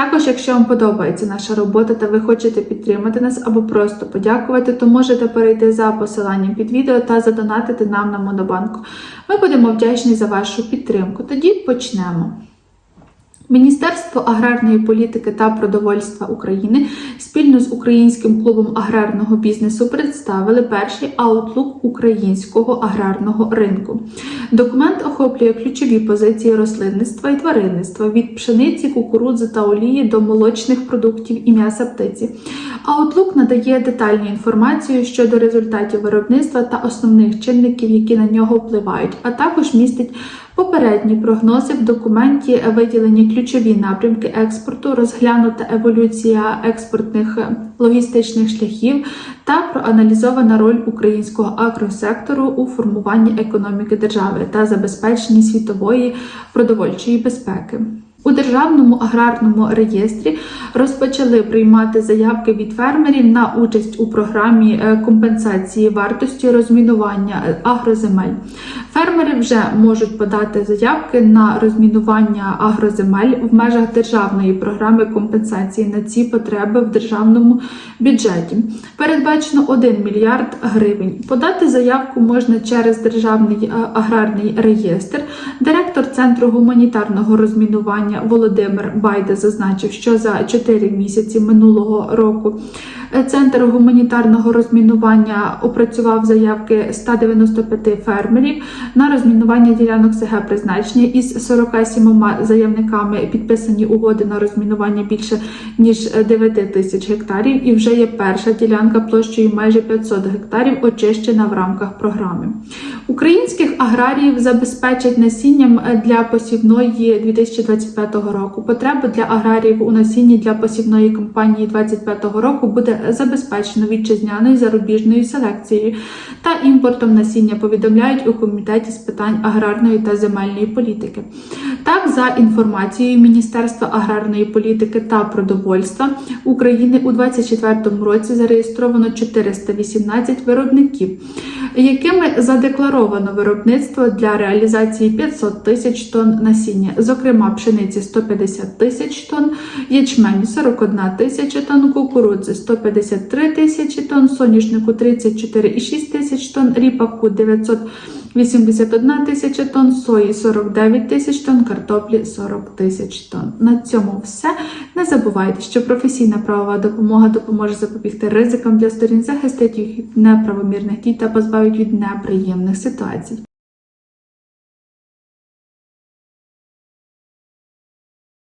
Також, якщо вам подобається наша робота та ви хочете підтримати нас або просто подякувати, то можете перейти за посиланням під відео та задонатити нам на Монобанку. Ми будемо вдячні за вашу підтримку. Тоді почнемо. Міністерство аграрної політики та продовольства України спільно з Українським клубом аграрного бізнесу представили перший аутлук українського аграрного ринку. Документ охоплює ключові позиції рослинництва і тваринництва від пшениці, кукурудзи та олії до молочних продуктів і м'яса птиці. Аутлук надає детальну інформацію щодо результатів виробництва та основних чинників, які на нього впливають, а також містить Попередні прогнози в документі виділені ключові напрямки експорту, розглянута еволюція експортних логістичних шляхів та проаналізована роль українського агросектору у формуванні економіки держави та забезпеченні світової продовольчої безпеки. У державному аграрному реєстрі розпочали приймати заявки від фермерів на участь у програмі е, компенсації вартості розмінування е, агроземель. Фермери вже можуть подати заявки на розмінування агроземель в межах державної програми компенсації на ці потреби в державному бюджеті. Передбачено 1 мільярд гривень. Подати заявку можна через державний е, аграрний реєстр. Директор центру гуманітарного розмінування Володимир Байда зазначив, що за 4 місяці минулого року центр гуманітарного розмінування опрацював заявки 195 фермерів на розмінування ділянок СГ призначення із 47 заявниками підписані угоди на розмінування більше ніж 9 тисяч гектарів. І вже є перша ділянка площею майже 500 гектарів, очищена в рамках програми. Українських аграріїв забезпечать насінням для посівної 2025 року. Потреби для аграріїв у насінні для посівної кампанії 2025 року буде забезпечено вітчизняною зарубіжною селекцією та імпортом насіння. Повідомляють у комітеті з питань аграрної та земельної політики. Так, за інформацією Міністерства аграрної політики та продовольства України у 2024 році зареєстровано 418 виробників, якими задекларовано виробництво для реалізації 500 тисяч тонн насіння, зокрема пшениці 150 тисяч тонн, ячменю 41 тисяча тонн, кукурудзи 153 тисячі тонн, соняшнику 34,6 тисяч тонн, ріпаку 900 81 тисяча тонн, сої 49 тисяч тонн, картоплі 40 тисяч тонн. На цьому все. Не забувайте, що професійна правова допомога допоможе запобігти ризикам для сторін, захистить їх від неправомірних дій та позбавить від неприємних ситуацій.